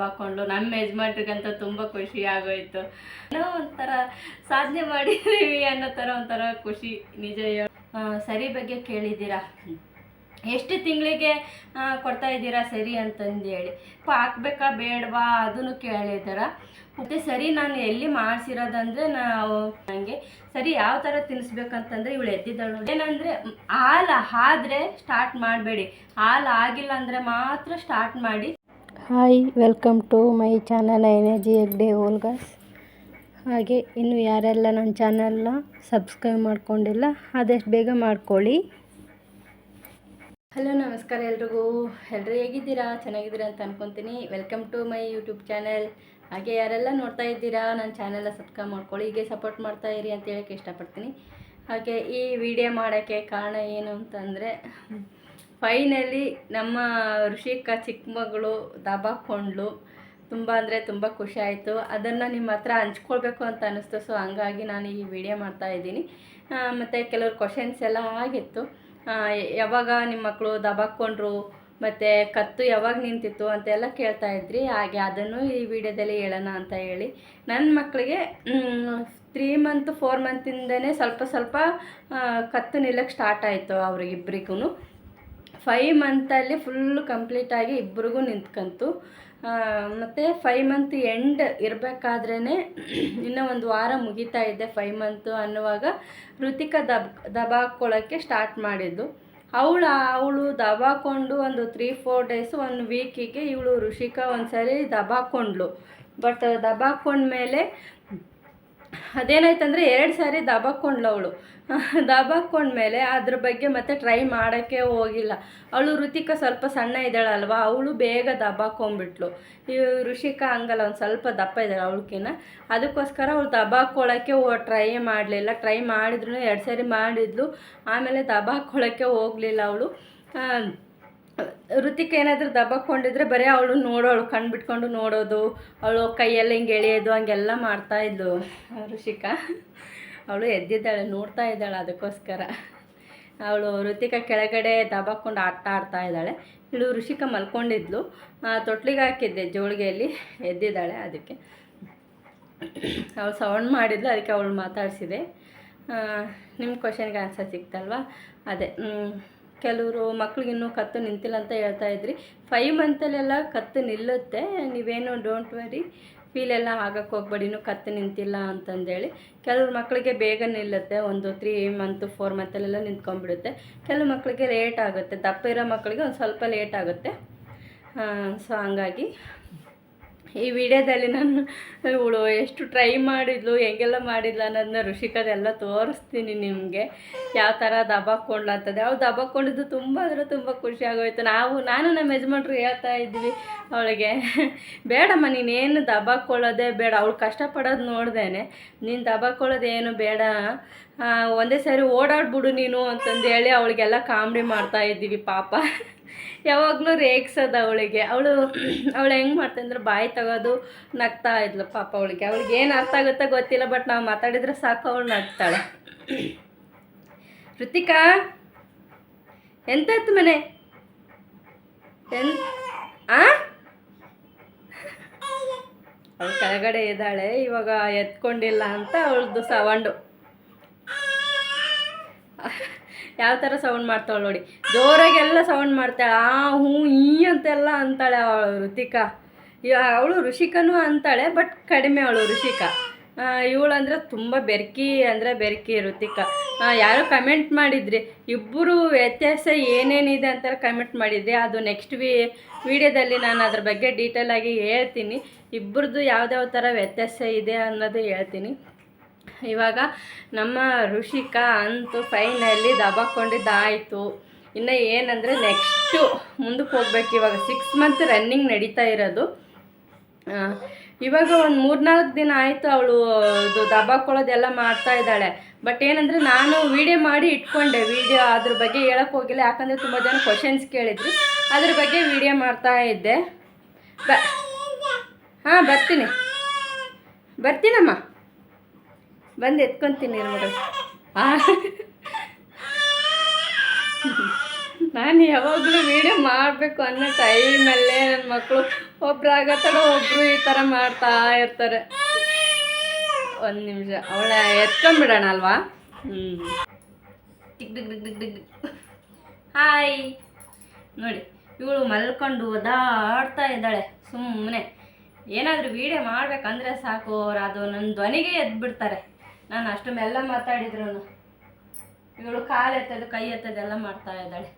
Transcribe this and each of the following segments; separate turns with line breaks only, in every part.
ಹಾಕೊಂಡು ನಮ್ಮ ಯಜಮಾನ್ರಿಗಂತ ತುಂಬ ಖುಷಿ ಆಗೋಯ್ತು. ಏನೋ ಒಂಥರ ಸಾಧನೆ ಮಾಡಿದ್ದೀವಿ ಅನ್ನೋ ಥರ ಒಂಥರ ಖುಷಿ. ನಿಜ ಸರಿ ಬಗ್ಗೆ ಕೇಳಿದ್ದೀರಾ? ಎಷ್ಟು ತಿಂಗಳಿಗೆ ಕೊಡ್ತಾ ಇದ್ದೀರಾ ಸರಿ ಅಂತಂದು ಹೇಳಿ. ಹಾಕ್ಬೇಕಾ ಬೇಡವಾ ಅದನ್ನು ಕೇಳಿದಾರ ಮತ್ತೆ ಸರಿ ನಾನು ಎಲ್ಲಿ ಮಾಡಿಸಿರೋದಂದ್ರೆ ನಾವು ನನಗೆ ಸರಿ ಯಾವ ಥರ ತಿನ್ನಿಸ್ಬೇಕಂತಂದ್ರೆ ಇವಳು ಎದ್ದಿದ್ದಳು ಏನಂದರೆ, ಹಾಲು ಆದ್ರೆ ಸ್ಟಾರ್ಟ್ ಮಾಡಬೇಡಿ. ಹಾಲು ಆಗಿಲ್ಲ ಅಂದರೆ ಮಾತ್ರ ಸ್ಟಾರ್ಟ್ ಮಾಡಿ.
Hi, welcome to my channel energy egg Hegde ಓಲ್ಗಾಸ್ ಹಾಗೆ, ಇನ್ನು ಯಾರೆಲ್ಲ ನನ್ನ ಚಾನಲ್ನ ಸಬ್ಸ್ಕ್ರೈಬ್ ಮಾಡ್ಕೊಂಡಿಲ್ಲ, ಆದಷ್ಟು ಬೇಗ ಮಾಡ್ಕೊಳ್ಳಿ.
ಹಲೋ, ನಮಸ್ಕಾರ ಎಲ್ರಿಗೂ. ಎಲ್ಲರೂ ಹೇಗಿದ್ದೀರಾ? ಚೆನ್ನಾಗಿದ್ದೀರಾ ಅಂತ ಅನ್ಕೊತೀನಿ. Welcome to my YouTube channel. ಹಾಗೆ, ಯಾರೆಲ್ಲ ನೋಡ್ತಾ ಇದ್ದೀರಾ, ನನ್ನ ಚಾನೆಲ್ನ ಸಬ್ಸ್ಕ್ರೈಬ್ ಮಾಡ್ಕೊಳ್ಳಿ. ಹೀಗೆ ಸಪೋರ್ಟ್ ಮಾಡ್ತಾ ಇರಿ ಅಂತ ಹೇಳೋಕ್ಕೆ ಇಷ್ಟಪಡ್ತೀನಿ. ಹಾಗೆ, ಈ ವಿಡಿಯೋ ಮಾಡೋಕ್ಕೆ ಕಾರಣ ಏನು ಅಂತಂದರೆ ಫೈನಲಿ ನಮ್ಮ ಋಷಿಕ ಚಿಕ್ಕ ಮಗಳು ದಬಾಕೊಂಡ್ಲು ತುಂಬ ಅಂದರೆ ತುಂಬ ಖುಷಿ ಆಯಿತು. ಅದನ್ನು ನಿಮ್ಮ ಹತ್ರ ಹಂಚ್ಕೊಳ್ಬೇಕು ಅಂತ ಅನ್ನಿಸ್ತು. ಸೊ ಹಂಗಾಗಿ ನಾನು ಈ ವಿಡಿಯೋ ಮಾಡ್ತಾ ಇದ್ದೀನಿ. ಮತ್ತು ಕೆಲವ್ರು ಕ್ವಶನ್ಸ್ ಎಲ್ಲ ಆಗಿತ್ತು. ಯಾವಾಗ ನಿಮ್ಮ ಮಕ್ಕಳು ದಬಾಕೊಂಡ್ರು, ಮತ್ತು ಕತ್ತು ಯಾವಾಗ ನಿಂತಿತ್ತು ಅಂತೆಲ್ಲ ಕೇಳ್ತಾ ಇದ್ರಿ. ಹಾಗೆ ಅದನ್ನು ಈ ವಿಡಿಯೋದಲ್ಲಿ ಹೇಳೋಣ ಅಂತ ಹೇಳಿ. ನನ್ನ ಮಕ್ಕಳಿಗೆ ತ್ರೀ ಮಂತ್ ಫೋರ್ ಮಂತಿಂದನೇ ಸ್ವಲ್ಪ ಸ್ವಲ್ಪ ಕತ್ತು ನಿಲ್ಲಕ್ಕೆ ಸ್ಟಾರ್ಟ್ ಆಯಿತು ಅವ್ರಿಗಿಬ್ರಿಗೂ ಫೈವ್ ಮಂತಲ್ಲಿ ಫುಲ್ಲು ಕಂಪ್ಲೀಟಾಗಿ ಇಬ್ರಿಗೂ ನಿಂತ್ಕಂತು. ಮತ್ತು ಫೈವ್ ಮಂತ್ ಎಂಡ್ ಇರಬೇಕಾದ್ರೇ ಇನ್ನೂ ಒಂದು ವಾರ ಮುಗಿತಾ ಇದೆ ಫೈವ್ ಮಂತು ಅನ್ನುವಾಗ ಋತಿಕ ದಬ್ ದಬಾಕೊಳ್ಳೋಕ್ಕೆ ಸ್ಟಾರ್ಟ್ ಮಾಡಿದ್ದು. ಅವಳು ಅವಳು ದಬಾಕೊಂಡು ಒಂದು ತ್ರೀ ಫೋರ್ ಡೇಸು ಒಂದು ವೀಕಿಗೆ ಇವಳು ಋಷಿಕಾ ಒಂದು ಸರಿ ದಬಾಕೊಂಡ್ಳು. ಬಟ್ ದಬಾಕೊಂಡ್ಮೇಲೆ ಅದೇನಾಯ್ತಂದರೆ ಎರಡು ಸಾರಿ ದಬಾಕೊಂಡ್ಳು ಅವಳು. ದಬಾಕೊಂಡ್ಮೇಲೆ ಅದ್ರ ಬಗ್ಗೆ ಮತ್ತೆ ಟ್ರೈ ಮಾಡೋಕ್ಕೆ ಹೋಗಿಲ್ಲ. ಅವಳು ಋತಿಕ ಸ್ವಲ್ಪ ಸಣ್ಣ ಇದ್ದಾಳಲ್ವ, ಅವಳು ಬೇಗ ದಬಾಕೊಂಡ್ಬಿಟ್ಲು ಈ ಋಷಿಕಾ ಹಂಗಲ್ಲ, ಒಂದು ಸ್ವಲ್ಪ ದಪ್ಪ ಇದ್ದಾಳೆ ಅವಳಕಿನ ಅದಕ್ಕೋಸ್ಕರ ಅವಳು ದಬಾಕೊಳ್ಳೋಕ್ಕೆ ಓ ಟ್ರೈ ಮಾಡಲಿಲ್ಲ. ಟ್ರೈ ಮಾಡಿದ್ರು ಎರಡು ಸಾರಿ ಮಾಡಿದ್ಲು, ಆಮೇಲೆ ದಬಾಕೊಳ್ಳೋಕ್ಕೆ ಹೋಗಲಿಲ್ಲ ಅವಳು. ಋತಿಕ ಏನಾದರೂ ದಬ್ಬಕೊಂಡಿದ್ರೆ ಬರೀ ಅವಳು ನೋಡೋಳು ಕಣ್ಣು ಬಿಟ್ಕೊಂಡು ನೋಡೋದು. ಅವಳು ಕೈಯೆಲ್ಲ ಹಿಂಗೆ ಎಳೆಯೋದು, ಹಂಗೆಲ್ಲ ಮಾಡ್ತಾಯಿದ್ಲು ಋಷಿಕಾ. ಅವಳು ಎದ್ದಿದ್ದಾಳೆ, ನೋಡ್ತಾ ಇದ್ದಾಳೆ ಅದಕ್ಕೋಸ್ಕರ. ಅವಳು ಋತಿಕ ಕೆಳಗಡೆ ದಬಾಕೊಂಡು ಆಟ ಆಡ್ತಾ ಇದ್ದಾಳೆ. ಇಳು ಋಷಿಕ ಮಲ್ಕೊಂಡಿದ್ಲು. ತೊಟ್ಲಿಗೆ ಹಾಕಿದ್ದೆ, ಜೋಳಿಗೆಯಲ್ಲಿ ಎದ್ದಿದ್ದಾಳೆ ಅದಕ್ಕೆ. ಅವಳು ಸೌಂಡ್ ಮಾಡಿದ್ಲು, ಅದಕ್ಕೆ ಅವಳು ಮಾತಾಡಿಸಿದೆ. ನಿಮ್ಮ ಕ್ವಶನ್ಗೆ ಆನ್ಸರ್ ಸಿಕ್ತಲ್ವಾ ಅದೇ ಕೆಲವರು ಮಕ್ಳಿಗಿನ್ನೂ ಕತ್ತು ನಿಂತಿಲ್ಲ ಅಂತ ಹೇಳ್ತಾ ಇದ್ರಿ. ಫೈವ್ ಮಂತಲ್ಲೆಲ್ಲ ಕತ್ತು ನಿಲ್ಲುತ್ತೆ. ನೀವೇನು ಡೋಂಟ್ ವರಿ ಫೀಲೆಲ್ಲ ಆಗಕ್ಕೆ ಹೋಗ್ಬೇಡಿ. ಇನ್ನೂ ಕತ್ತು ನಿಂತಿಲ್ಲ ಅಂತಂದೇಳಿ. ಕೆಲವ್ರ ಮಕ್ಕಳಿಗೆ ಬೇಗ ನಿಲ್ಲುತ್ತೆ. ಒಂದು ತ್ರೀ ಮಂತು ಫೋರ್ ಮಂತಲ್ಲೆಲ್ಲ ನಿಂತ್ಕೊಂಡ್ಬಿಡುತ್ತೆ. ಕೆಲವು ಮಕ್ಕಳಿಗೆ ಲೇಟ್ ಆಗುತ್ತೆ. ದಪ್ಪ ಇರೋ ಮಕ್ಕಳಿಗೆ ಒಂದು ಸ್ವಲ್ಪ ಲೇಟ್ ಆಗುತ್ತೆ. ಸೊ ಹಂಗಾಗಿ ಈ ವಿಡಿಯೋದಲ್ಲಿ ನಾನು ಇವಳು ಎಷ್ಟು ಟ್ರೈ ಮಾಡಿದ್ಲು, ಹೆಂಗೆಲ್ಲ ಮಾಡಿದ್ಲು ಅನ್ನೋದನ್ನ ಋಷಿಕದೆಲ್ಲ ತೋರಿಸ್ತೀನಿ ನಿಮಗೆ. ಯಾವ ಥರ ಅವ್ಳು ಅವಳು ದಬಾಕೊಂಡಿದ್ದು ತುಂಬ ಅಂದರೆ ತುಂಬ ಖುಷಿ ಆಗೋಯ್ತು. ನಾವು, ನಾನು ನಮ್ಮ ಯಜಮಾನ್ರು ಹೇಳ್ತಾ ಇದ್ವಿ ಅವಳಿಗೆ, ಬೇಡಮ್ಮ, ನೀನೇನು ದಬಾಕೊಳ್ಳೋದೇ ಬೇಡ. ಅವಳು ಕಷ್ಟಪಡೋದು ನೋಡ್ದೇನೆ. ನೀನು ಏನು ಬೇಡ. ಒಂದೇ ಸಾರಿ ಓಡಾಡ್ಬಿಡು ನೀನು ಅಂತಂದು ಹೇಳಿ ಅವಳಿಗೆಲ್ಲ ಕಾಮಿಡಿ ಮಾಡ್ತಾ ಇದ್ದೀವಿ ಪಾಪ. ಯಾವಾಗಲೂ ರೇಗ್ಸೋದು ಅವಳಿಗೆ. ಅವಳು ಅವಳು ಹೆಂಗೆ ಮಾಡ್ತಂದ್ರೆ ಬಾಯಿ ತಗೋದು ನಗ್ತಾ ಇದ್ಲು ಪಾಪ ಅವಳಿಗೆ. ಅವಳಿಗೆ ಏನು ಅರ್ಥ ಆಗುತ್ತೋ ಗೊತ್ತಿಲ್ಲ ಬಟ್ ನಾವು ಮಾತಾಡಿದ್ರೆ ಸಾಕು ಅವಳು ನಗ್ತಾಳೆ. ಋತಿಕಾ, ಎಂತಾಯ್ತು ಮನೆ? ಎನ್, ಆ? ಅವಳು ಕೆಳಗಡೆ ಇದ್ದಾಳೆ, ಇವಾಗ ಎತ್ಕೊಂಡಿಲ್ಲ ಅಂತ ಅವಳದು ಸವಂಡು ಯಾವ ಥರ ಸೌಂಡ್ ಮಾಡ್ತಾಳೆ ನೋಡಿ. ಜೋರಾಗೆಲ್ಲ ಸೌಂಡ್ ಮಾಡ್ತಾಳೆ. ಆ ಹ್ಞೂ ಈ ಅಂತೆಲ್ಲ ಅಂತಾಳೆ ಅವಳು ಋತಿಕಾ. ಅವಳು ಋಷಿಕನೂ ಅಂತಾಳೆ, ಬಟ್ ಕಡಿಮೆ ಅವಳು ಋಷಿಕಾ. ಇವಳು ಅಂದರೆ ತುಂಬ ಬೆರ್ಕಿ ಅಂದರೆ ಬೆರ್ಕಿ ಋತಿಕಾ. ಯಾರು ಕಮೆಂಟ್ ಮಾಡಿದ್ರಿ. ಇಬ್ಬರು ವ್ಯತ್ಯಾಸ ಏನೇನಿದೆ ಅಂತ ಕಮೆಂಟ್ ಮಾಡಿದ್ರಿ. ಅದು ನೆಕ್ಸ್ಟ್ ವಿ, ವಿಡಿಯೋದಲ್ಲಿ ನಾನು ಅದ್ರ ಬಗ್ಗೆ ಡೀಟೇಲಾಗಿ ಹೇಳ್ತೀನಿ. ಇಬ್ಬರದ್ದು ಯಾವ್ದಾವ ಥರ ವ್ಯತ್ಯಾಸ ಇದೆ ಅನ್ನೋದು ಹೇಳ್ತೀನಿ. ಇವಾಗ ನಮ್ಮ ಋಷಿಕಾ ಅಂತೂ ಫೈನಲ್ಲಿ ದಬಾಕೊಂಡಿದ್ದಾಯಿತು ಇನ್ನು ಏನಂದರೆ ನೆಕ್ಸ್ಟು ಮುಂದಕ್ಕೆ ಹೋಗ್ಬೇಕು. ಇವಾಗ ಸಿಕ್ಸ್ ಮಂತ್ ರನ್ನಿಂಗ್ ನಡೀತಾ ಇರೋದು. ಇವಾಗ ಒಂದು ಮೂರ್ನಾಲ್ಕು ದಿನ ಆಯಿತು ಅವಳು, ಇದು ದಬಾಕೊಳ್ಳೋದೆಲ್ಲ ಮಾಡ್ತಾ ಇದ್ದಾಳೆ. ಬಟ್ ಏನಂದರೆ ನಾನು ವಿಡಿಯೋ ಮಾಡಿ ಇಟ್ಕೊಂಡೆ. ವಿಡಿಯೋ ಅದ್ರ ಬಗ್ಗೆ ಹೇಳಕ್ಕೆ ಹೋಗಿಲ್ಲ. ಯಾಕಂದರೆ ತುಂಬ ಜನ ಕ್ವಶನ್ಸ್ ಕೇಳಿದ್ರು. ಅದ್ರ ಬಗ್ಗೆ ವಿಡಿಯೋ ಮಾಡ್ತಾ ಇದ್ದೆ. ಬ ಹಾಂ, ಬರ್ತೀನಿ. ಬರ್ತೀನಮ್ಮ. ಬಂದು ಎತ್ಕೊಂತೀನಿ ಮಗಳು ನಾನು ಯಾವಾಗಲೂ ವೀಡಿಯೋ ಮಾಡಬೇಕು ಅನ್ನೋ ಟೈಮಲ್ಲೇ ನನ್ನ ಮಕ್ಕಳು ಒಬ್ರು ಆಗತ್ತಡ ಒಬ್ರು ಈ ಥರ ಮಾಡ್ತಾ ಇರ್ತಾರೆ. ಒಂದು ನಿಮಿಷ, ಅವಳ ಎತ್ಕೊಂಬಿಡೋಣ ಅಲ್ವಾ? ಹ್ಞೂ ಟಿಕ್ ಟಿಕ್ ಹಾಯ್ ನೋಡಿ, ಇವಳು ಮಲ್ಕೊಂಡು ಓದಾಡ್ತಾ ಇದ್ದಾಳೆ ಸುಮ್ಮನೆ ಏನಾದರೂ ವೀಡಿಯೋ ಮಾಡಬೇಕಂದ್ರೆ ಸಾಕು, ಅವ್ರು ಅದು ನನ್ನ ಧ್ವನಿಗೆ ಎದ್ಬಿಡ್ತಾರೆ. ನಾನು ಅಷ್ಟು ಮೆಲ್ಲ ಮಾತಾಡಿದ್ರು ಇವಳು ಕಾಲು ಎತ್ತದು ಕೈ ಎತ್ತೋದೆಲ್ಲ ಮಾಡ್ತಾ ಇದ್ದಾಳೆ.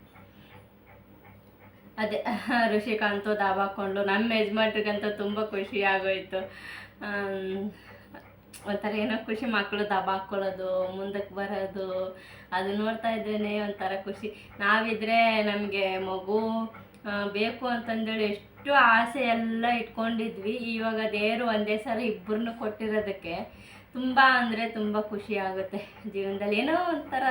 ಅದೇ ಋಷಿಕಾ ಅಂತೂ ದಾಬಾಕೊಂಡು ನಮ್ಮ ಯಜಮಾನ್ರಿಗಂತೂ ತುಂಬ ಖುಷಿ ಆಗೋಯ್ತು. ಒಂಥರ ಏನೋ ಖುಷಿ ಮಕ್ಕಳು ದಬ ಹಾಕ್ಕೊಳ್ಳೋದು ಮುಂದಕ್ಕೆ ಬರೋದು, ಅದು ನೋಡ್ತಾ ಇದ್ರೇ ಒಂಥರ ಖುಷಿ. ನಾವಿದ್ರೆ ನಮಗೆ ಮಗು ಬೇಕು ಅಂತಂದೇಳಿ ಎಷ್ಟು ಆಸೆ ಎಲ್ಲ ಇಟ್ಕೊಂಡಿದ್ವಿ. ಇವಾಗ ದೇವರು ಒಂದೇ ಸಲ ಇಬ್ಬರನ್ನು ಕೊಟ್ಟಿರೋದಕ್ಕೆ ತುಂಬ ಅಂದರೆ ತುಂಬ ಖುಷಿ ಆಗುತ್ತೆ. ಜೀವನದಲ್ಲಿ ಏನೋ ಒಂಥರ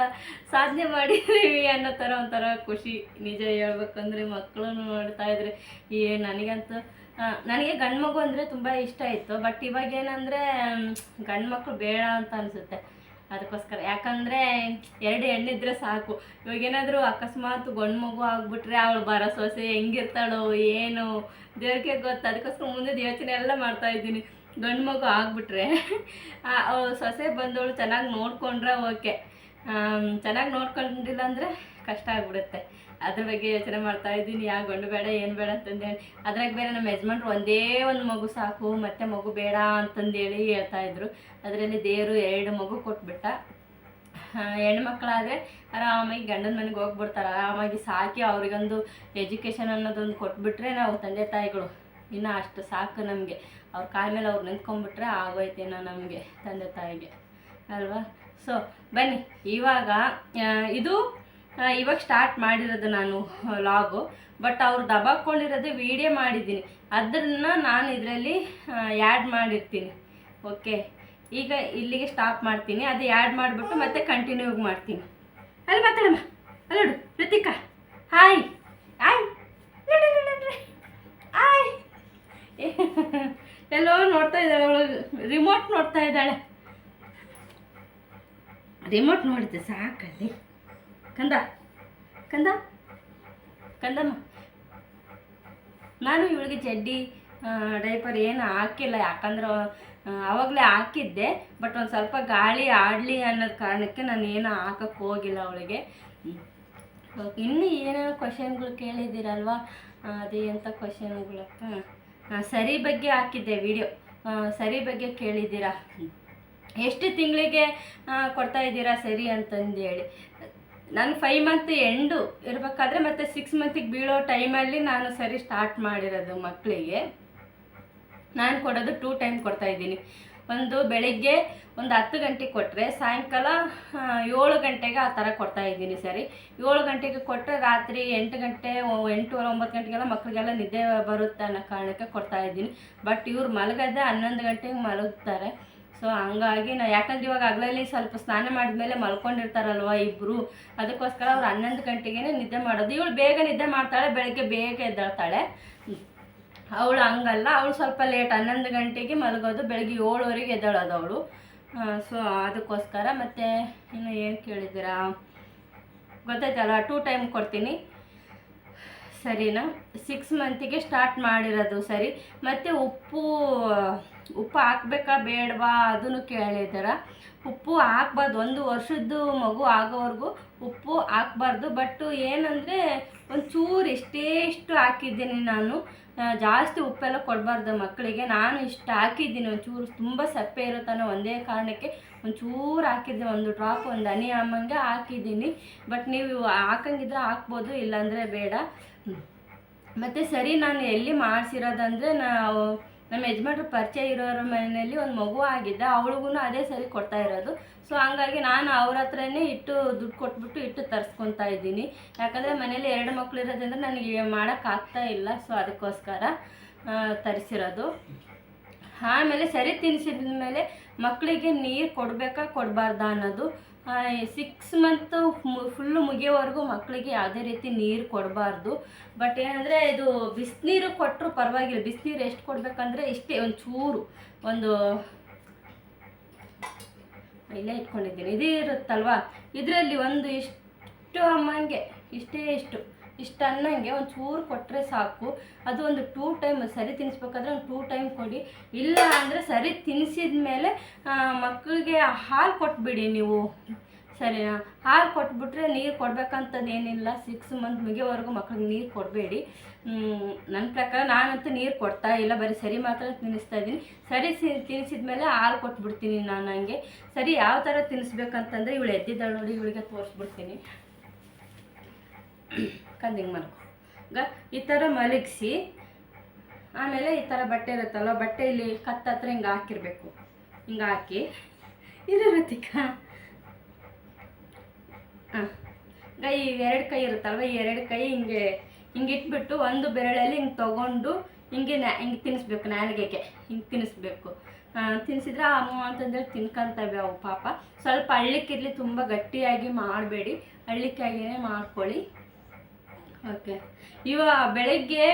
ಸಾಧನೆ ಮಾಡಿದ್ದೀವಿ ಅನ್ನೋ ಥರ ಒಂಥರ ಖುಷಿ. ನಿಜ ಹೇಳ್ಬೇಕಂದ್ರೆ ಮಕ್ಕಳು ನೋಡ್ತಾ ಇದ್ರೆ ಏ ನನಗಂತೂ ನನಗೆ ಗಂಡು ಮಗು ಅಂದರೆ ತುಂಬ ಇಷ್ಟ ಇತ್ತು. ಬಟ್ ಇವಾಗ ಏನಂದರೆ ಗಂಡು ಮಕ್ಕಳು ಬೇಡ ಅಂತ ಅನಿಸುತ್ತೆ. ಅದಕ್ಕೋಸ್ಕರ. ಯಾಕಂದರೆ ಎರಡು ಹೆಣ್ಣಿದ್ರೆ ಸಾಕು. ಇವಾಗ ಏನಾದರೂ ಅಕಸ್ಮಾತ್ ಗಂಡು ಮಗು ಆಗಿಬಿಟ್ರೆ ಅವಳು ಬರೋ ಸೊಸೆ ಹೆಂಗಿರ್ತಾಳೋ ಏನು. ದೇವ್ರಿಗೆ ಗೊತ್ತು. ಅದಕ್ಕೋಸ್ಕರ ಮುಂದೆ ಯೋಚನೆ ಎಲ್ಲ ಮಾಡ್ತಾ ಇದ್ದೀನಿ. ಗಂಡು ಮಗು ಆಗ್ಬಿಟ್ರೆ ಸೊಸೆ ಬಂದವಳು ಚೆನ್ನಾಗಿ ನೋಡ್ಕೊಂಡ್ರೆ ಓಕೆ. ಚೆನ್ನಾಗಿ ನೋಡ್ಕೊಂಡಿಲ್ಲ ಅಂದರೆ ಕಷ್ಟ ಆಗ್ಬಿಡುತ್ತೆ. ಅದ್ರ ಬಗ್ಗೆ ಯೋಚನೆ ಮಾಡ್ತಾ ಇದ್ದೀನಿ. ಯಾವ ಗಂಡು ಬೇಡ, ಏನು ಬೇಡ ಅಂತಂದೇಳಿ. ಅದ್ರಾಗ ಬೇರೆ ನಮ್ಮ ಯಜಮಾನ್ರು ಒಂದೇ ಒಂದು ಮಗು ಸಾಕು, ಮತ್ತೆ ಮಗು ಬೇಡ ಅಂತಂದೇಳಿ ಹೇಳ್ತಾ ಇದ್ರು. ಅದರಲ್ಲಿ ದೇವರು ಎರಡು ಮಗು ಕೊಟ್ಬಿಟ್ಟ. ಹೆಣ್ಮಕ್ಳಾದರೆ ಆರಾಮಾಗಿ ಗಂಡನ ಮನೆಗೆ ಹೋಗ್ಬಿಡ್ತಾರೆ. ಆರಾಮಾಗಿ ಸಾಕಿ ಅವ್ರಿಗೊಂದು ಎಜುಕೇಷನ್ ಅನ್ನೋದೊಂದು ಕೊಟ್ಬಿಟ್ರೆ ನಾವು ತಂದೆ ತಾಯಿಗಳು ಇನ್ನು ಅಷ್ಟು ಸಾಕು ನಮಗೆ. ಅವ್ರ ಕಾಲ ಮೇಲೆ ಅವ್ರು ನಿಂತ್ಕೊಂಡ್ಬಿಟ್ರೆ ಆಗೋಯ್ತೇನೋ ನಮಗೆ, ತಂದೆ ತಾಯಿಗೆ. ಅಲ್ವಾ? ಸೊ ಬನ್ನಿ. ಇವಾಗ ಇದು ಇವಾಗ ಸ್ಟಾರ್ಟ್ ಮಾಡಿರೋದು ನಾನು ಲಾಗು ಬಟ್ ಅವ್ರು ದಬಾಕೊಂಡಿರೋದು ವಿಡಿಯೋ ಮಾಡಿದ್ದೀನಿ. ಅದನ್ನು ನಾನು ಇದರಲ್ಲಿ ಆ್ಯಡ್ ಮಾಡಿರ್ತೀನಿ. ಓಕೆ ಈಗ ಇಲ್ಲಿಗೆ ಸ್ಟಾಪ್ ಮಾಡ್ತೀನಿ. ಅದು ಆ್ಯಡ್ ಮಾಡಿಬಿಟ್ಟು ಮತ್ತೆ ಕಂಟಿನ್ಯೂ ಮಾಡ್ತೀನಿ. ಅಲ್ಲಿ ಮಾತಾಡಮ್ಮ ಅಲ್ಲೋಡು ಹಾಯ್ ಹಾಯ್ ಹಾಯ್ ಎಲ್ಲೋ ನೋಡ್ತಾ ಇದ್ದಾಳೆ ಅವಳು ರಿಮೋಟ್ ನೋಡ್ತಾ ಇದ್ದಾಳೆ. ರಿಮೋಟ್ ನೋಡಿದ್ದೆ ಸಾಕಲ್ಲಿ. ಕಂದ ಕಂದ ಕಂದಮ್ಮ. ನಾನು ಇವಳಿಗೆ ಚಡ್ಡಿ ಡೈಪರ್ ಏನು ಹಾಕಿಲ್ಲ ಯಾಕಂದ್ರೆ ಆವಾಗಲೇ ಹಾಕಿದ್ದೆ ಬಟ್ ಒಂದು ಸ್ವಲ್ಪ ಗಾಳಿ ಆಡಲಿ ಅನ್ನೋ ಕಾರಣಕ್ಕೆ ನಾನು ಏನು ಹಾಕಕ್ಕೆ ಹೋಗಿಲ್ಲ ಅವಳಿಗೆ. ಇನ್ನೂ ಏನೇನೋ ಕ್ವಶನ್ಗಳು ಕೇಳಿದ್ದೀರಲ್ವಾ? ಅದೇ ಎಂಥ ಕ್ವಶನ್ಗಳಕ್ಕ ಆ, ಸರಿ ಬಗ್ಗೆ ಹಾಕಿದ್ದೆ ವಿಡಿಯೋ. ಸರಿ ಬಗ್ಗೆ ಕೇಳಿದ್ದೀರಾ? ಎಷ್ಟು ತಿಂಗಳಿಗೆ ಕೊಡ್ತಾ ಇದ್ದೀರಾ ಸರಿ ಅಂತಂದೇಳಿ. ನಾನು ಫೈವ್ ಮಂತ್ ಎಂಡು ಇರಬೇಕಾದ್ರೆ ಮತ್ತೆ ಸಿಕ್ಸ್ ಮಂತಿಗೆ ಬೀಳೋ ಟೈಮಲ್ಲಿ ನಾನು ಸರಿ ಸ್ಟಾರ್ಟ್ ಮಾಡಿರೋದು ಮಕ್ಕಳಿಗೆ ನಾನು ಕೊಡೋದು ಟೂ ಟೈಮ್ ಕೊಡ್ತಾ ಇದ್ದೀನಿ. ಒಂದು ಬೆಳಿಗ್ಗೆ ಒಂದು ಹತ್ತು ಗಂಟೆಗೆ ಕೊಟ್ಟರೆ ಸಾಯಂಕಾಲ ಏಳು ಗಂಟೆಗೆ ಆ ಥರ ಕೊಡ್ತಾ ಇದ್ದೀನಿ ಸರಿ. ಏಳು ಗಂಟೆಗೆ ಕೊಟ್ಟರೆ ರಾತ್ರಿ ಎಂಟು ಗಂಟೆ ಎಂಟೂವರೆ ಒಂಬತ್ತು ಗಂಟೆಗೆಲ್ಲ ಮಕ್ಕಳಿಗೆಲ್ಲ ನಿದ್ದೆ ಬರುತ್ತೆ ಅನ್ನೋ ಕಾರಣಕ್ಕೆ ಕೊಡ್ತಾ ಇದ್ದೀನಿ. ಬಟ್ ಇವ್ರು ಮಲಗದೆ ಹನ್ನೊಂದು ಗಂಟೆಗೆ ಮಲಗ್ತಾರೆ. ಸೊ ಹಂಗಾಗಿ ನಾ, ಯಾಕಂದ್ರೆ ಇವಾಗ ಹಗಲಲ್ಲಿ ಸ್ವಲ್ಪ ಸ್ನಾನ ಮಾಡಿದ್ಮೇಲೆ ಮಲ್ಕೊಂಡಿರ್ತಾರಲ್ವ ಇಬ್ಬರು ಅದಕ್ಕೋಸ್ಕರ ಅವ್ರು ಹನ್ನೊಂದು ಗಂಟೆಗೆ ನಿದ್ದೆ ಮಾಡೋದು. ಇವಳು ಬೇಗ ನಿದ್ದೆ ಮಾಡ್ತಾಳೆ, ಬೆಳಗ್ಗೆ ಬೇಗ ಎದ್ದೇಳ್ತಾಳೆ. ಅವಳು ಹಂಗಲ್ಲ, ಅವಳು ಸ್ವಲ್ಪ ಲೇಟ್ ಹನ್ನೊಂದು ಗಂಟೆಗೆ ಮಲಗೋದು, ಬೆಳಗ್ಗೆ ಏಳುವರೆಗೆ ಎದ್ದೇಳೋದು ಅವಳು. ಸೊ ಅದಕ್ಕೋಸ್ಕರ ಮತ್ತು ಇನ್ನು ಏನು ಕೇಳಿದ್ದೀರಾ? ಗೊತ್ತಾಯ್ತಲ್ಲ ಟೂ ಟೈಮ್ ಕೊಡ್ತೀನಿ. ಸರಿನಾ? ಸಿಕ್ಸ್ ಮಂತಿಗೆ ಸ್ಟಾರ್ಟ್ ಮಾಡಿರೋದು, ಸರಿ. ಮತ್ತು ಉಪ್ಪು ಉಪ್ಪು ಹಾಕ್ಬೇಕಾ ಬೇಡವಾ ಅದನ್ನು ಕೇಳಿದಾರ ಉಪ್ಪು ಹಾಕ್ಬಾರ್ದು, ಒಂದು ವರ್ಷದ್ದು ಮಗು ಆಗೋವರೆಗೂ ಉಪ್ಪು ಹಾಕ್ಬಾರ್ದು. ಬಟ್ ಏನಂದರೆ ಒಂಚೂರು ಇಷ್ಟೇ ಇಷ್ಟು ಹಾಕಿದ್ದೀನಿ ನಾನು. ಜಾಸ್ತಿ ಉಪ್ಪೆಲ್ಲ ಕೊಡಬಾರ್ದು ಮಕ್ಕಳಿಗೆ. ನಾನು ಇಷ್ಟು ಹಾಕಿದ್ದೀನಿ. ಒಂಚೂರು ತುಂಬ ಸಪ್ಪೆ ಇರುತ್ತಾನೆ ಒಂದೇ ಕಾರಣಕ್ಕೆ ಒಂಚೂರು ಹಾಕಿದ್ದೆ. ಒಂದು ಡ್ರಾಪ್ ಒಂದು ಹನಿ ಅಮ್ಮಂಗೆ ಹಾಕಿದ್ದೀನಿ. ಬಟ್ ನೀವು ಹಾಕಂಗಿದ್ರೆ ಹಾಕ್ಬೋದು, ಇಲ್ಲಾಂದರೆ ಬೇಡ. ಮತ್ತು ಸರಿ, ನಾನು ಎಲ್ಲಿ ಮಾಡಿಸಿರೋದಂದರೆ ನಾವು ನಮ್ಮ ಯಜಮಾನ್ರು ಪರಿಚಯ ಇರೋರ ಮನೆಯಲ್ಲಿ ಒಂದು ಮಗು ಆಗಿದ್ದೆ ಅವಳಿಗೂ ಅದೇ ಸರಿ ಕೊಡ್ತಾ ಇರೋದು. ಸೊ ಹಂಗಾಗಿ ನಾನು ಅವ್ರ ಹತ್ರನೇ ಇಟ್ಟು ದುಡ್ಡು ಕೊಟ್ಬಿಟ್ಟು ಇಟ್ಟು ತರಿಸ್ಕೊತಾ ಇದ್ದೀನಿ. ಯಾಕಂದರೆ ಮನೇಲಿ ಎರಡು ಮಕ್ಳು ಇರೋದ್ರಿಂದ ನನಗೆ ಮಾಡೋಕ್ಕಾಗ್ತಾ ಇಲ್ಲ ಸೊ ಅದಕ್ಕೋಸ್ಕರ ತರಿಸಿರೋದು. ಆಮೇಲೆ ಸರಿ ತಿನ್ನಿಸಿದ ಮೇಲೆ ಮಕ್ಕಳಿಗೆ ನೀರು ಕೊಡಬೇಕಾ, ಕೊಡಬಾರ್ದಾ ಅನ್ನೋದು. ಸಿಕ್ಸ್ ಮಂತು ಫುಲ್ಲು ಮುಗಿಯೋವರೆಗೂ ಮಕ್ಕಳಿಗೆ ಯಾವುದೇ ರೀತಿ ನೀರು ಕೊಡಬಾರ್ದು. ಬಟ್ ಏನಂದರೆ ಇದು ಬಿಸಿನೀರು ಕೊಟ್ಟರು ಪರವಾಗಿಲ್ಲ. ಬಿಸಿನೀರು ಎಷ್ಟು ಕೊಡಬೇಕಂದ್ರೆ ಇಷ್ಟೇ ಒಂದು ಚೂರು ಒಂದು ಇಲ್ಲೇ ಇಟ್ಕೊಂಡಿದ್ದೀನಿ. ಇದೇ ಇರುತ್ತಲ್ವಾ? ಇದರಲ್ಲಿ ಒಂದು ಇಷ್ಟು ಅಮ್ಮನಿಗೆ ಇಷ್ಟೇ ಇಷ್ಟು. ಇಷ್ಟು ಅನ್ನಂಗೆ ಒಂದು ಚೂರು ಕೊಟ್ಟರೆ ಸಾಕು. ಅದು ಒಂದು ಟೂ ಟೈಮ್ ಸರಿ ತಿನ್ನಿಸ್ಬೇಕಾದ್ರೆ ಒಂದು ಟೂ ಟೈಮ್ ಕೊಡಿ. ಇಲ್ಲ ಅಂದರೆ ಸರಿ ತಿನ್ನಿಸಿದ ಮೇಲೆ ಮಕ್ಕಳಿಗೆ ಹಾಲು ಕೊಟ್ಬಿಡಿ ನೀವು. ಸರಿನಾ? ಹಾಲು ಕೊಟ್ಬಿಟ್ರೆ ನೀರು ಕೊಡ್ಬೇಕಂತದ್ದು ಏನಿಲ್ಲ ಸಿಕ್ಸ್ ಮಂತ್ ಮುಗಿಯೋವರೆಗೂ ಮಕ್ಳಿಗೆ ನೀರು ಕೊಡಬೇಡಿ. ನನ್ನ ಪ್ರಕಾರ ನಾನಂತೂ ನೀರು ಕೊಡ್ತಾ ಇಲ್ಲ. ಬರೀ ಸರಿ ಮಾತ್ರ ತಿನ್ನಿಸ್ತಾ ಇದ್ದೀನಿ. ಸರಿ ತಿನ್ನಿಸಿದ ಮೇಲೆ ಹಾಲು ಕೊಟ್ಬಿಡ್ತೀನಿ ನಾನು ಹಂಗೆ. ಸರಿ ಯಾವ ಥರ ತಿನ್ನಿಸ್ಬೇಕಂತಂದ್ರೆ ಇವಳು ಎದ್ದಿದ್ದಾಳೆ ನೋಡಿ, ಇವಳಿಗೆ ತೋರಿಸ್ಬಿಡ್ತೀನಿ. ಕಂದಿಂಗೆ ಮಲ್ಕೊ ಈಗ ಈ ಥರ ಮಲಗಿಸಿ, ಆಮೇಲೆ ಈ ಥರ ಬಟ್ಟೆ ಇರುತ್ತಲ್ಲ ಬಟ್ಟೆ ಇಲ್ಲಿ ಕತ್ತ ಹತ್ರ ಹಿಂಗೆ ಹಾಕಿರ್ಬೇಕು. ಹಿಂಗೆ ಹಾಕಿ. ಇರು ರತಿಕ ಹಾಂ. ಈಗ ಈ ಎರಡು ಕೈ ಇರುತ್ತಲ್ವ, ಈ ಎರಡು ಕೈ ಹಿಂಗೆ ಹಿಂಗೆ ಇಟ್ಬಿಟ್ಟು ಒಂದು ಬೆರಳಲ್ಲಿ ಹಿಂಗೆ ತೊಗೊಂಡು ಹಿಂಗೆ ನ್ಯಾ ಹಿಂಗೆ ತಿನ್ನಿಸ್ಬೇಕು ನಾಲಿಗೆಗೆ. ಹಿಂಗೆ ತಿನ್ನಿಸ್ಬೇಕು ತಿನ್ನಿಸಿದ್ರೆ ಅಮ್ಮ ಅಂತಂದೇಳಿ ತಿನ್ಕೊಂತವೆ ಅವು ಪಾಪ. ಸ್ವಲ್ಪ ಹಳ್ಳಿಕ್ಕಿರ್ಲಿ ತುಂಬ ಗಟ್ಟಿಯಾಗಿ ಮಾಡಬೇಡಿ. ಹಳ್ಳಿಕ್ಕಾಗಿಯೇ ಮಾಡ್ಕೊಳ್ಳಿ. ಓಕೆ. ಇವ ಬೆಳಗ್ಗೆ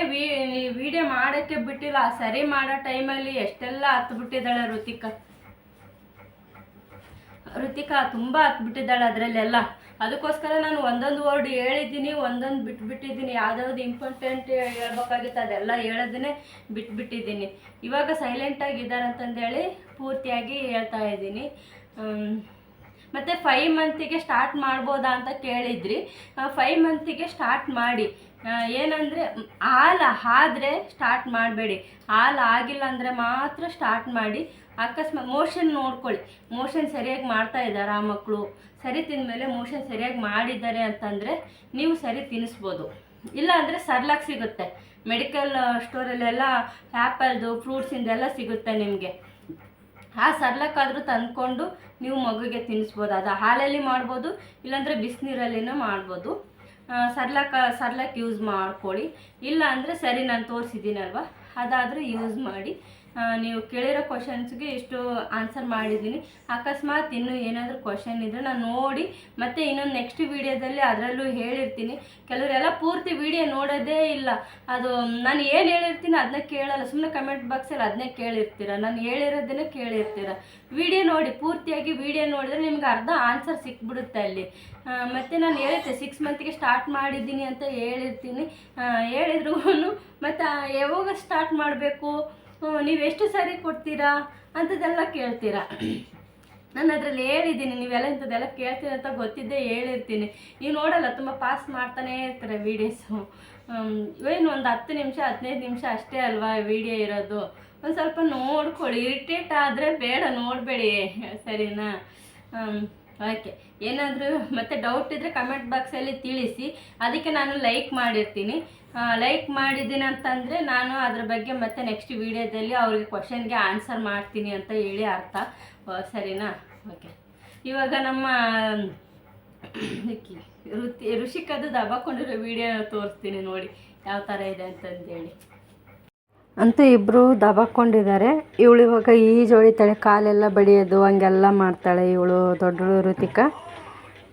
ವಿಡಿಯೋ ಮಾಡೋಕ್ಕೆ ಬಿಟ್ಟಿಲ್ಲ. ಸರಿ ಮಾಡೋ ಟೈಮಲ್ಲಿ ಎಷ್ಟೆಲ್ಲ ಹತ್ತು ಬಿಟ್ಟಿದ್ದಾಳೆ ಋತಿಕಾ? ಋತಿಕಾ, ತುಂಬ ಹತ್ಬಿಟ್ಟಿದ್ದಾಳೆ ಅದರಲ್ಲೆಲ್ಲ. ಅದಕ್ಕೋಸ್ಕರ ನಾನು ಒಂದೊಂದು ವರ್ಡ್ ಹೇಳಿದ್ದೀನಿ, ಒಂದೊಂದು ಬಿಟ್ಬಿಟ್ಟಿದ್ದೀನಿ. ಯಾವ್ದಾವ್ದು ಇಂಪಾರ್ಟೆಂಟ್ ಹೇಳ್ಬೇಕಾಗಿತ್ತು ಅದೆಲ್ಲ ಹೇಳೋದನ್ನೇ ಬಿಟ್ಬಿಟ್ಟಿದ್ದೀನಿ. ಇವಾಗ ಸೈಲೆಂಟಾಗಿ ಇದ್ದಾರೆ ಅಂತಂದೇಳಿ ಪೂರ್ತಿಯಾಗಿ ಹೇಳ್ತಾ ಇದ್ದೀನಿ. ಮತ್ತು ಫೈವ್ ಮಂತಿಗೆ ಸ್ಟಾರ್ಟ್ ಮಾಡ್ಬೋದಾ ಅಂತ ಕೇಳಿದ್ರಿ. ಫೈವ್ ಮಂತಿಗೆ ಸ್ಟಾರ್ಟ್ ಮಾಡಿ. ಏನಂದರೆ ಹಾಲು ಆದರೆ ಸ್ಟಾರ್ಟ್ ಮಾಡಬೇಡಿ. ಹಾಲು ಆಗಿಲ್ಲ ಅಂದರೆ ಮಾತ್ರ ಸ್ಟಾರ್ಟ್ ಮಾಡಿ. ಅಕಸ್ಮಾತ್ ಮೋಷನ್ ನೋಡ್ಕೊಳ್ಳಿ. ಮೋಷನ್ ಸರಿಯಾಗಿ ಮಾಡ್ತಾ ಇದ್ದಾರೆ ಆ ಮಕ್ಕಳು ಸರಿ ತಿಂದಮೇಲೆ ಮೋಷನ್ ಸರಿಯಾಗಿ ಮಾಡಿದ್ದಾರೆ ಅಂತಂದರೆ ನೀವು ಸರಿ ತಿನ್ನಿಸ್ಬೋದು ಇಲ್ಲ ಅಂದರೆ ಸರ್ಲಾಕ್ ಸಿಗುತ್ತೆ. ಮೆಡಿಕಲ್ ಸ್ಟೋರಲ್ಲೆಲ್ಲ ಆ್ಯಪಲ್ದು ಫ್ರೂಟ್ಸಿಂದೆಲ್ಲ ಸಿಗುತ್ತೆ ನಿಮಗೆ. ಆ ಸರ್ಲಕ್ಕಾದರೂ ತಂದ್ಕೊಂಡು ನೀವು ಮಗುಗೆ ತಿನ್ನಿಸ್ಬೋದು. ಅದು ಹಾಲಲ್ಲಿ ಮಾಡ್ಬೋದು, ಇಲ್ಲಾಂದರೆ ಬಿಸಿನೀರಲ್ಲಿನೂ ಮಾಡ್ಬೋದು. ಸರ್ಲಕ್ಕ ಸರ್ಲಕ್ ಯೂಸ್ ಮಾಡ್ಕೊಳ್ಳಿ. ಇಲ್ಲ ಅಂದರೆ ಸರಿ, ನಾನು ತೋರಿಸಿದ್ದೀನಲ್ವ? ಅದಾದರೂ ಯೂಸ್ ಮಾಡಿ. ನೀವು ಕೇಳಿರೋ ಕ್ವಶನ್ಸ್ಗೆ ಇಷ್ಟು ಆನ್ಸರ್ ಮಾಡಿದ್ದೀನಿ. ಅಕಸ್ಮಾತ್ ಇನ್ನೂ ಏನಾದರೂ ಕ್ವಶನ್ ಇದ್ದರೆ ನಾನು ನೋಡಿ ಮತ್ತೆ ಇನ್ನೊಂದು ನೆಕ್ಸ್ಟ್ ವೀಡಿಯೋದಲ್ಲಿ ಅದರಲ್ಲೂ ಹೇಳಿರ್ತೀನಿ. ಕೆಲವರೆಲ್ಲ ಪೂರ್ತಿ ವೀಡಿಯೋ ನೋಡೋದೇ ಇಲ್ಲ. ಅದು, ನಾನು ಏನು ಹೇಳಿರ್ತೀನಿ ಅದನ್ನ ಕೇಳಲ್ಲ. ಸುಮ್ಮನೆ ಕಮೆಂಟ್ ಬಾಕ್ಸಲ್ಲಿ ಅದನ್ನೇ ಕೇಳಿರ್ತೀರ. ನಾನು ಹೇಳಿರೋದನ್ನೇ ಕೇಳಿರ್ತೀರ. ವಿಡಿಯೋ ನೋಡಿ, ಪೂರ್ತಿಯಾಗಿ ವಿಡಿಯೋ ನೋಡಿದ್ರೆ ನಿಮ್ಗೆ ಅರ್ಧ ಆನ್ಸರ್ ಸಿಕ್ಬಿಡುತ್ತೆ ಅಲ್ಲಿ. ಮತ್ತು ನಾನು ಹೇಳಿದ್ದೆ ಸಿಕ್ಸ್ ಮಂತ್ಗೆ ಸ್ಟಾರ್ಟ್ ಮಾಡಿದ್ದೀನಿ ಅಂತ ಹೇಳಿರ್ತೀನಿ. ಹೇಳಿದ್ರು ಮತ್ತು ಯಾವಾಗ ಸ್ಟಾರ್ಟ್ ಮಾಡಬೇಕು? ನೀವು ಎಷ್ಟು ಸಾರಿ ಕೊಡ್ತೀರಾ ಅಂಥದ್ದೆಲ್ಲ ಕೇಳ್ತೀರಾ. ನಾನು ಅದರಲ್ಲಿ ಹೇಳಿದ್ದೀನಿ, ನೀವೆಲ್ಲ ಇಂಥದ್ದೆಲ್ಲ ಕೇಳ್ತೀರ ಅಂತ ಗೊತ್ತಿದ್ದೇ ಹೇಳಿರ್ತೀನಿ. ನೀವು ನೋಡಲ್ಲ, ತುಂಬ ಪಾಸ್ ಮಾಡ್ತಾನೇ ಇರ್ತಾರೆ ವೀಡಿಯೋಸು ಏನು, ಒಂದು ಹತ್ತು ನಿಮಿಷ, ಹದಿನೈದು ನಿಮಿಷ ಅಷ್ಟೇ ಅಲ್ವಾ ವಿಡಿಯೋ ಇರೋದು. ಒಂದು ಸ್ವಲ್ಪ ನೋಡ್ಕೊಳ್ಳಿ ಇರಿಟೇಟ್ ಆದರೆ ಬೇಡ, ನೋಡಬೇಡಿ, ಸರಿನಾ? ಓಕೆ ಏನಾದರೂ ಮತ್ತೆ ಡೌಟ್ ಇದ್ದರೆ ಕಮೆಂಟ್ ಬಾಕ್ಸಲ್ಲಿ ತಿಳಿಸಿ. ಅದಕ್ಕೆ ನಾನು ಲೈಕ್ ಮಾಡಿರ್ತೀನಿ. ಲೈಕ್ ಮಾಡಿದ್ದೀನಿ ಅಂತಂದರೆ ನಾನು ಅದ್ರ ಬಗ್ಗೆ ಮತ್ತೆ ನೆಕ್ಸ್ಟ್ ವೀಡಿಯೋದಲ್ಲಿ ಅವ್ರಿಗೆ ಕ್ವಶನ್ಗೆ ಆನ್ಸರ್ ಮಾಡ್ತೀನಿ ಅಂತ ಹೇಳಿ ಅರ್ಥ. ಸರಿನಾ? ಓಕೆ ಇವಾಗ ನಮ್ಮ ಋತಿ ಋಷಿಕದು ದಬಾಕೊಂಡಿರೋ ವೀಡಿಯೋ ತೋರಿಸ್ತೀನಿ ನೋಡಿ. ಯಾವ ಥರ ಇದೆ ಅಂತಂದೇಳಿ.
ಅಂತೂ ಇಬ್ಬರು ದಬಾಕೊಂಡಿದ್ದಾರೆ. ಇವಳು ಇವಾಗ ಈಜು ಹೊಡಿತಾಳೆ ಕಾಲೆಲ್ಲ ಬಡಿಯೋದು, ಹಂಗೆಲ್ಲ ಮಾಡ್ತಾಳೆ ಇವಳು ದೊಡ್ಡಳು ಋತಿಕ.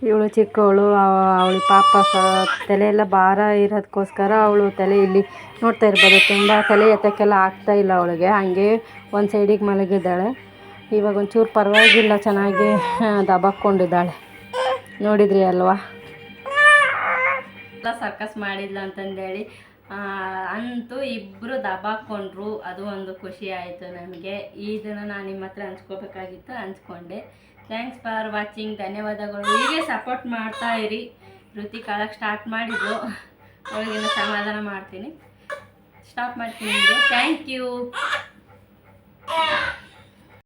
ಇವಳು ಚಿಕ್ಕವಳು ಅವಳು ಪಾಪ ಸ ತಲೆ ಎಲ್ಲ ಭಾರ ಇರೋದಕ್ಕೋಸ್ಕರ ಅವಳು ತಲೆ ಇಲ್ಲಿ ನೋಡ್ತಾ ಇರ್ಬೋದು. ತುಂಬ ತಲೆ ಎತ್ತಕ್ಕೆಲ್ಲ ಆಗ್ತಾ ಇಲ್ಲ ಅವಳಿಗೆ. ಹಂಗೆ ಒಂದು ಸೈಡಿಗೆ ಮಲಗಿದ್ದಾಳೆ. ಇವಾಗ ಒಂಚೂರು ಪರವಾಗಿಲ್ಲ, ಚೆನ್ನಾಗಿ ದಬಾಕೊಂಡಿದ್ದಾಳೆ. ನೋಡಿದ್ರಿ ಅಲ್ವಾ?
ಸರ್ಕಸ್ ಮಾಡಿದ್ಲ ಅಂತಂದೇಳಿ. ಅಂತೂ ಇಬ್ಬರು ದಬಾಕೊಂಡ್ರು. ಅದು ಒಂದು ಖುಷಿ ಆಯಿತು ನನಗೆ. ಇದನ್ನು ನಾನು ನಿಮ್ಮ ಹತ್ರ ಹಂಚ್ಕೋಬೇಕಾಗಿತ್ತು, ಹಂಚ್ಕೊಂಡೆ. ಥ್ಯಾಂಕ್ಸ್ ಫಾರ್ ವಾಚಿಂಗ್ ಧನ್ಯವಾದಗಳು. ಹೀಗೆ ಸಪೋರ್ಟ್ ಮಾಡ್ತಾ ಇರಿ. ಋತಿ ಕಾಳಕ್ಕೆ ಸ್ಟಾರ್ಟ್ ಮಾಡಿದ್ರು. ಅವಾಗಿನ ಸಮಾಧಾನ ಮಾಡ್ತೀನಿ. ಸ್ಟಾಪ್ ಮಾಡ್ತೀನಿ ನಿಮಗೆ. Thank you